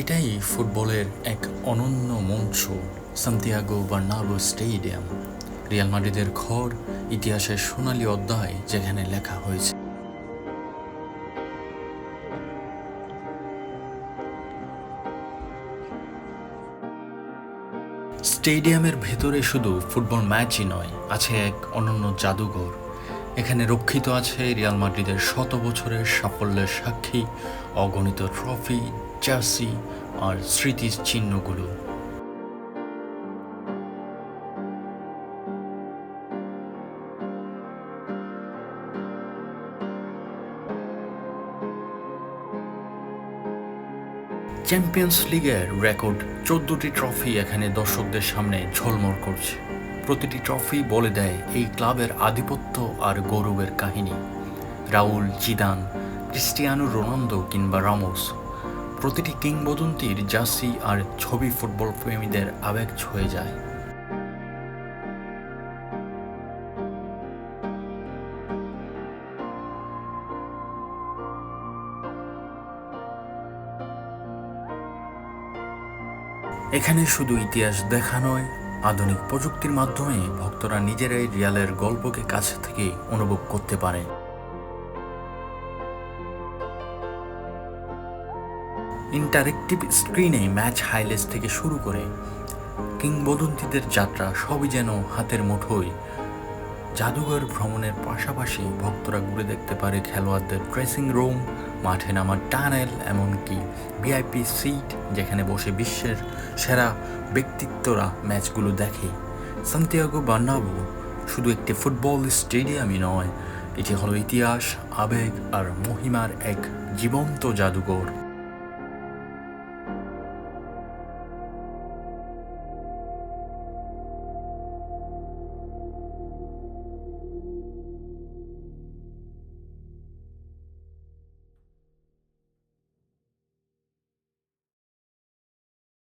এটাই ফুটবলের এক অনন্য মঞ্চ, সান্তিয়াগো বার্নাবো স্টেডিয়াম। রিয়াল মাদ্রিদের ঘর, ইতিহাসের সোনালী অধ্যায় যেখানে লেখা হয়েছে। স্টেডিয়ামের ভেতরে শুধু ফুটবল ম্যাচই নয়, আছে এক অনন্য জাদুঘর। এখানে রক্ষিত আছে রিয়াল মাদ্রিদের শত বছরের সাফল্যের সাক্ষী, অগণিত ট্রফি, জার্সি আর স্মৃতির চিহ্নগুলো। চ্যাম্পিয়ন্স লিগের রেকর্ড চোদ্দটি ট্রফি এখানে দর্শকদের সামনে ঝলমল করছে। প্রতিটি ট্রফি বলে দেয় এই ক্লাবের আধিপত্য আর গৌরবের কাহিনী। রাউল জিদান, ক্রিস্টিয়ানো রোনালদো কিংবা রামোস, প্রতিটি কিংবদন্তির জার্সি আর ছবি ফুটবল প্রেমীদের আবেগ ছুঁয়ে যায়। এখানে শুধু ইতিহাস দেখা নয় আধুনিক প্রযুক্তির মাধ্যমে ভক্তরা নিজেরাই রিয়ালের গল্পকে কাছে থেকে অনুভব করতে পারে। ইন্টারেক্টিভ স্ক্রিনে ম্যাচ হাইলাইটস থেকে শুরু করে কিংবদন্তিদের যাত্রা সবই যেন হাতের মুঠোয় জাদুঘর ভ্রমণের পাশাপাশি ভক্তরা ঘুরে দেখতে পারে খেলোয়াড়দের ড্রেসিং রুম মাঠে নামার টানেল এমনকি ভিআইপি সিট যেখানে বসে বিশ্বের সেরা ব্যক্তিত্বরা ম্যাচগুলো দেখে। সান্তিয়াগো বার্নাবু শুধু একটি ফুটবল স্টেডিয়ামই নয়, এটি হলো ইতিহাস, আবেগ আর মহিমার এক জীবন্ত জাদুঘর।